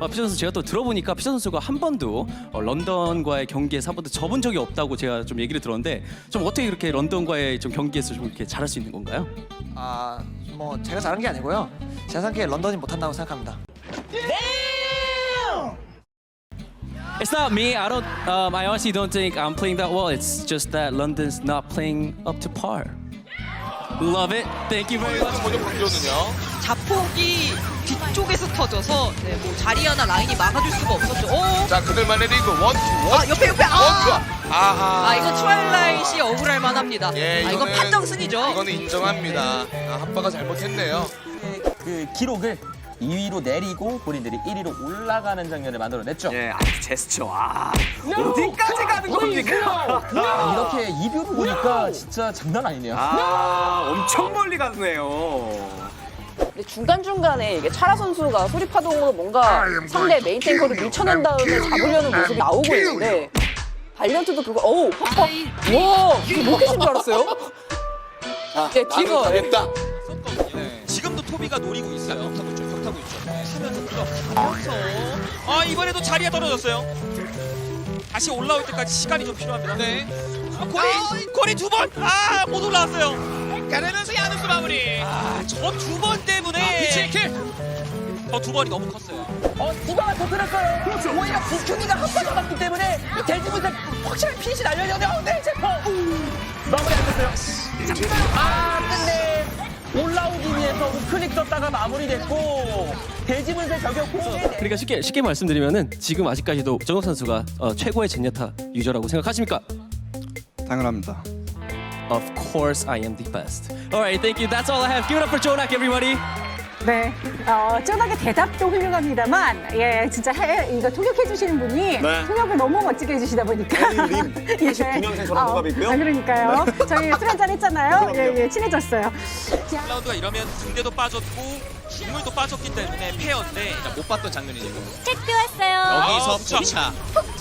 아, 피션 선수 제가 또 들어보니까 피션 선수가 한 번도 어, 런던과의 경기에서 한 번도 접은 적이 없다고 제가 좀 얘기를 들었는데 좀 어떻게 그렇게 런던과의 좀 경기에서 좀 이렇게 잘할 수 있는 건가요? 아, 뭐 제가 잘한 게 아니고요. 제가 생각에 런던이 못한다고 생각합니다. It's not me. I don't. Um, I honestly don't think I'm playing that well. It's just that London's not playing up to par. Love it. Thank you very much. 먼저. 자폭이 뒤쪽에서 터져서 네, 뭐 자리하나 라인이 막아줄 수가 없었죠. 어? 자, 그들만의 리그 원투 원투. 아 옆에 옆에 아! 원투. 아하. 아 이거 트와일라이트이 억울할 만합니다. 예, 아 이건 판정승이죠. 이거는 인정합니다. 아, 한바가 잘못했네요. 그 기록을 2위로 내리고 본인들이 1위로 올라가는 장면을 만들어냈죠. 예, 아, 제스처. 아, 어디까지 가는 겁니까? 아, 이렇게 이뷰를 보니까 진짜 장난 아니네요. 아, 엄청 멀리 갔네요. 근데 중간중간에 이게 차라 선수가 소리 파동으로 뭔가 상대 메인 탱커를 밀쳐낸 다음에 잡으려는 모습이 나오고 있는데 발련트도 그거 어우 팍팍 와 로켓인 줄 알았어요? 네 뒤가 가겠다. 지금도 토비가 노리고 있어요. 있죠. 벽타고 있죠. 하면서 들어가면서 아 이번에도 자리에 떨어졌어요. 다시 올라올 때까지 시간이 좀 필요합니다. 네. 아, 거리 거리 두 번. 아 못 올라왔어요. 가르면서 야누스 마무리. 아 저 두 번 때문에. 미칠 킬. 저두 번이 너무 컸어요. 어, 누가 터뜨렸어요. 그렇죠. 오히려 부큐니가 한발을 맞기 때문에 이 돼지분들 확실히 핏이 날려야 돼요. 네, 제퍼. 마무리 안 됐어요. 아, 끝내. 우클릭 썼다가 마무리됐고 돼지분들 저격 공에 그러니까 쉽게 쉽게 말씀드리면은 지금 아직까지도 정욱 선수가 어, 최고의 젠야타 유저라고 생각하십니까? 당연합니다. Of course, I am the best. All right, thank you. That's all I have. Give it up for Jonak, everybody. 네, 어, 쩌나게 대답도 훌륭합니다만, 예, 진짜 해, 이거 통역해 주시는 분이 통역을 너무 멋지게 해주시다 보니까. 림, 89년생 저랑 동갑이고요. 아, 그러니까요. 저희 술 한잔 했잖아요. 예, 예, 친해졌어요. 자, 1라운드가 이러면 등대도 빠졌고 인물도 빠졌기 때문에 페어인데 못 봤던 장면이죠. 택배 왔어요. 여기서 포차.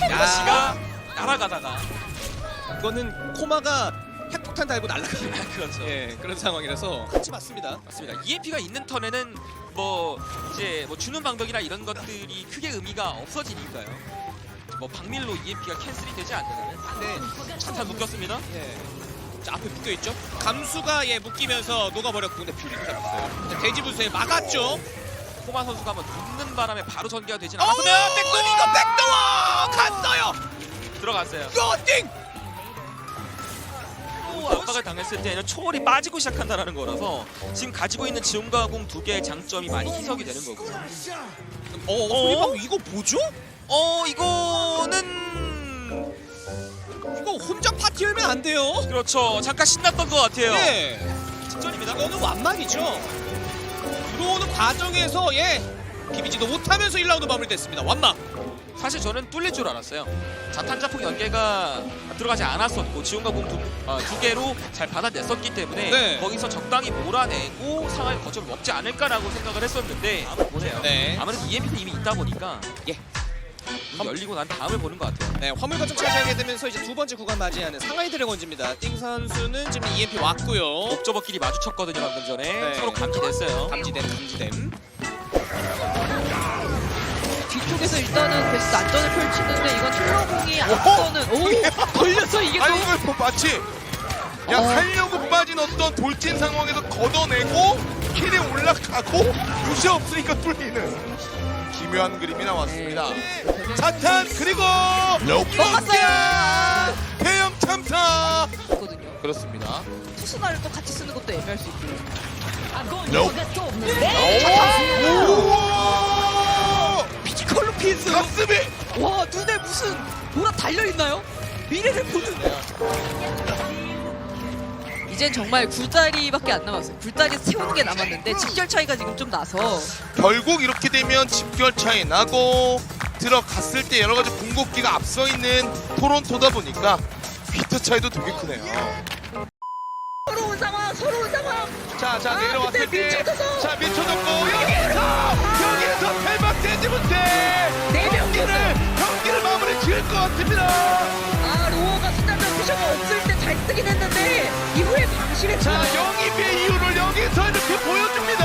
야시가 날아가다가 이거는 코마가 핵폭탄 달고 날아가는 그렇죠. 예, 그런 상황이라서 같이 맞습니다. 맞습니다. EMP가 있는 턴에는 뭐 이제 뭐 주는 방벽이나 이런 것들이 크게 의미가 없어지니까요. 뭐 박밀로 EMP가 캔슬이 되지 않는 네, 차탄 묶였습니다. 예. 자, 앞에 묶여 있죠. 감수가 예 묶이면서 녹아버렸고 근데 퓨리가 잡았어요. 돼지 분수에 막았죠. 코마 선수가 한번 눕는 바람에 바로 전개가 되진 않았으면 백도 이거 백도어 갔어요. 들어갔어요. 요띵. 압박을 당했을 때는 초월이 빠지고 시작한다는 거라서 지금 가지고 있는 지원가공 두 개의 장점이 많이 희석이 되는 거고요. 어, 어, 소리방 이거 뭐죠? 어, 이거는 이거 혼자 파티 열면 안 돼요. 그렇죠. 잠깐 신났던 것 같아요. 네. 직전입니다. 이거는 완막이죠. 들어오는 과정에서 예 비비지도 못하면서 1라운드 마무리됐습니다. 완막. 사실 저는 뚫릴 줄 알았어요. 자탄자폭 연계가 들어가지 않았었고 지원과 공두 아, 두 개로 잘 받아냈었기 때문에 거기서 적당히 몰아내고 상황을 거점을 먹지 않을까라고 생각을 했었는데 보세요. 아무래도 EMP도 이미 있다 보니까 예. 열리고 난 다음을 보는 것 같아요. 네, 화물 거점 차지하게 되면서 이제 두 번째 구간 맞이하는 상하이 드래곤즈입니다. 띵 선수는 지금 EMP 왔고요. 옥저버끼리 마주쳤거든요 방금 전에 네. 서로 감지됐어요. 감지됨, 감지됨. 뒤쪽에서 일단은 베스트 안전을 펼치는데 이건 트로공이 앞서는 오 걸려서 이게 또 아니 이걸 뭐 마치 야 살려고 빠진 어떤 돌진 상황에서 걷어내고 킬에 올라가고 무시 없으니까 뚫리는 기묘한 그림이 나왔습니다. 자탄 그리고 먹었어요. 대형 참사. 그렇습니다. 투수나를 또 같이 쓰는 것도 애매할 수 있고. 우와! 가슴이 와 눈에 무슨 뭐가 달려 있나요? 미래를 보는. 이젠 정말 굴다리밖에 안 남았어요. 굴다리 세우는 게 남았는데 직결 차이가 지금 좀 나서 결국 이렇게 되면 집결 차이 나고 들어갔을 때 여러 가지 궁극기가 앞서 있는 토론토다 보니까 휘트 차이도 되게 크네요. 서러운 상황, 서러운 상황. 자, 자 아, 내려왔을 때, 밀쳐져서. 자 밀쳐졌고 여기에서 여기에서 탈박 되지 못해 네 경기를 경기를 마무리 지을 것 같습니다. 아 로어가 순간적 피셔가 없을 때 잘 쓰긴 했는데 이후에 방심했죠. 자 여기